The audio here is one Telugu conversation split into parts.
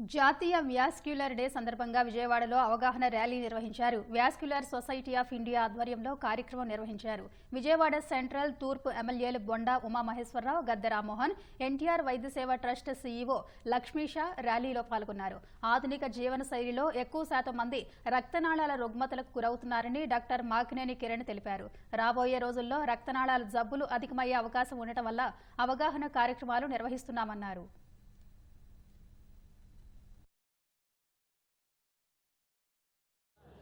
జాతీయ వ్యాస్క్యులర్ డే సందర్భంగా విజయవాడలో అవగాహన ర్యాలీ నిర్వహించారు. వ్యాస్క్యులర్ సొసైటీ ఆఫ్ ఇండియా ఆధ్వర్యంలో కార్యక్రమం నిర్వహించారు. విజయవాడ సెంట్రల్ తూర్పు ఎమ్మెల్యేలు బొండా ఉమామహేశ్వరరావు గద్దె రామ్మోహన్ ఎన్టీఆర్ వైద్య సేవ ట్రస్ట్ సీఈఓ లక్ష్మీషా ర్యాలీలో పాల్గొన్నారు. ఆధునిక జీవన శైలిలో ఎక్కువ శాతం మంది రక్తనాళాల రుగ్మతలకు గురవుతున్నారని డాక్టర్ మాకినేని కిరణ్ తెలిపారు. రాబోయే రోజుల్లో రక్తనాళాల జబ్బులు అధికమయ్యే అవకాశం ఉండటం వల్ల అవగాహన కార్యక్రమాలు నిర్వహిస్తున్నామన్నారు.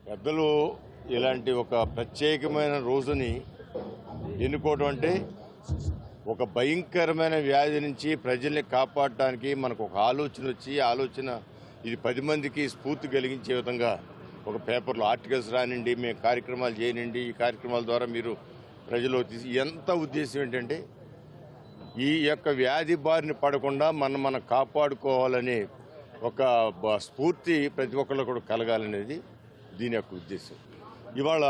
పెద్దలు ఇలాంటి ఒక ప్రత్యేకమైన రోజుని ఎన్నుకోవడం అంటే ఒక భయంకరమైన వ్యాధి నుంచి ప్రజల్ని కాపాడటానికి మనకు ఒక ఆలోచన వచ్చి ఆలోచన ఇది పది మందికి స్ఫూర్తి కలిగించే విధంగా ఒక పేపర్లో ఆర్టికల్స్ రానిండి మేము కార్యక్రమాలు చేయనండి ఈ కార్యక్రమాల ద్వారా మీరు ప్రజలు తీసి ఎంత ఉద్దేశం ఏంటంటే ఈ యొక్క వ్యాధి బారిన పడకుండా మనం మనం కాపాడుకోవాలనే ఒక స్ఫూర్తి ప్రతి ఒక్కళ్ళు కూడా కలగాలనేది. దీని యొక్క ఉద్దేశం. ఇవాళ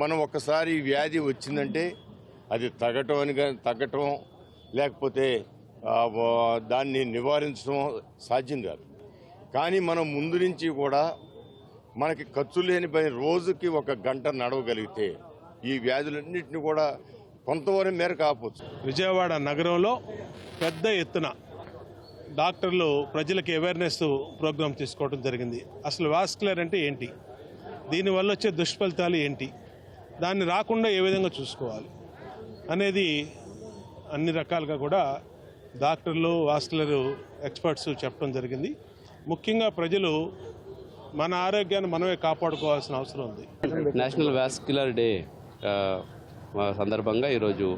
మనం ఒక్కసారి వ్యాధి వచ్చిందంటే అది తగ్గటం అని తగ్గటం లేకపోతే దాన్ని నివారించడం సాధ్యం కాదు. కానీ మనం ముందు నుంచి కూడా మనకి ఖర్చు లేని పని రోజుకి ఒక గంట నడవగలిగితే ఈ వ్యాధులన్నింటినీ కూడా కొంతవరకు మేర ఆపవచ్చు విజయవాడ నగరంలో పెద్ద ఎత్తున డాక్టర్లు ప్రజలకు అవేర్నెస్ ప్రోగ్రామ్ తీసుకోవడం జరిగింది. అసలు వాస్కులర్ అంటే ఏంటి? దీనివల్ల వచ్చే దుష్ఫలితాలు ఏంటి? దాన్ని రాకుండా ఏ విధంగా చూసుకోవాలి? అనేది అన్ని రకాలుగా కూడా డాక్టర్లు వాస్కులర్ ఎక్స్పర్ట్స్ చెప్పడం జరిగింది. ముఖ్యంగా ప్రజలు మన ఆరోగ్యాన్ని మనమే కాపాడుకోవాల్సిన అవసరం ఉంది. నేషనల్ వాస్క్యులర్ డే సందర్భంగా ఈరోజు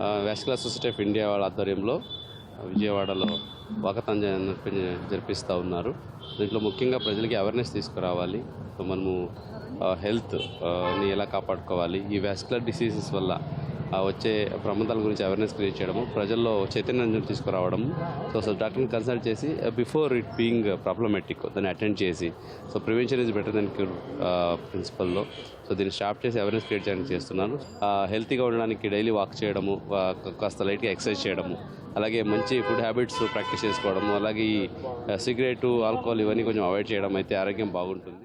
ఆ, వాస్క్యులర్ సొసైటీ ఆఫ్ ఇండియా వాళ్ళ ఆధ్వర్యంలో విజయవాడలో వాకథాన్ జరిపిస్తూ ఉన్నారు. దీంట్లో ముఖ్యంగా ప్రజలకి అవేర్నెస్ తీసుకురావాలి. సో మనము హెల్త్ని ఎలా కాపాడుకోవాలి? ఈ వ్యాస్కులర్ డిసీజెస్ వల్ల వచ్చే ప్రమాదాల గురించి అవేర్నెస్ క్రియేట్ చేయడము ప్రజల్లో చైతన్యం తీసుకురావడము. సో అసలు డాక్టర్ని కన్సల్ట్ చేసి బిఫోర్ ఇట్ బీయింగ్ ప్రాబ్లమెటిక్ దాన్ని అటెండ్ చేసి. So prevention is better than cure ప్రిన్సిపల్లో so దీన్ని స్టాప్ చేసి అవేర్నెస్ క్రియేట్ చేయడానికి చేస్తున్నాను. హెల్తీగా ఉండడానికి డైలీ వాక్ చేయడము కాస్త లైట్గా ఎక్సర్సైజ్ చేయడము. అలాగే మంచి ఫుడ్ హ్యాబిట్స్ ప్రాక్టీస్ చేసుకోవడము. అలాగే ఈ uh, సిగరెట్ ఆల్కహాల్ ఇవన్నీ కొంచెం అవాయిడ్ చేయడం అయితే ఆరోగ్యం బాగుంటుంది.